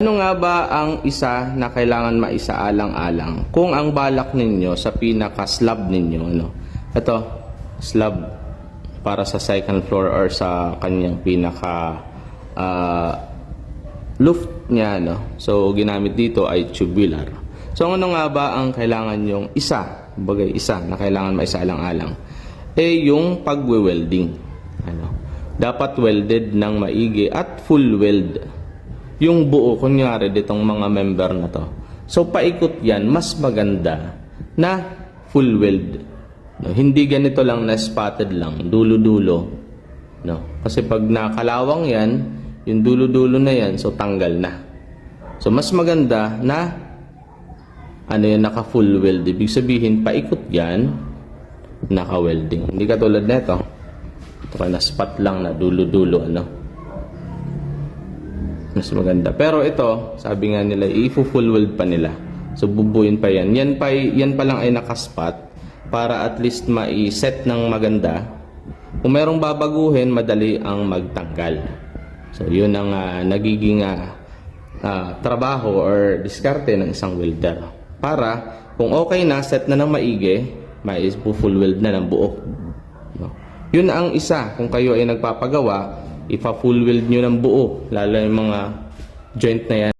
Ano nga ba ang isa na kailangan maisaalang-alang kung ang balak ninyo sa pinaka-slab ninyo, ano? Ito, slab para sa second floor or sa kanyang pinaka ah, loft niya, no? So, ginamit dito ay tubular. So, ano nga ba ang kailangan yung isa, bagay isa na kailangan maisaalang-alang? Eh, yung pagwe-welding. Ano? Dapat welded ng maigi at full weld yung buo, kunyari, ditong mga member na to. So, paikot yan, mas maganda na full weld. No, hindi ganito lang na spotted lang, dulo-dulo. No? Kasi pag nakalawang yan, yung dulo-dulo na yan, so tanggal na. So, mas maganda na ano yan, naka full weld. Ibig sabihin, paikot yan, naka welding. Hindi katulad nito. Ito na spot lang na dulo-dulo, ano mas maganda. Pero ito, sabi nga nila, i-full weld pa nila. So bubuin pa yan. Yan pa, yan pa lang ay nakaspot para at least ma-set ng maganda. Kung merong babaguhin, madali ang magtanggal. So yun ang ah, nagiging ah, ah, trabaho or diskarte ng isang welder. Para kung okay na, set na ng maigi, may full weld na ng buo. No? Yun ang isa. Kung kayo ay nagpapagawa, ipa-full weld nyo ng buo. Lalo yung mga joint na yan.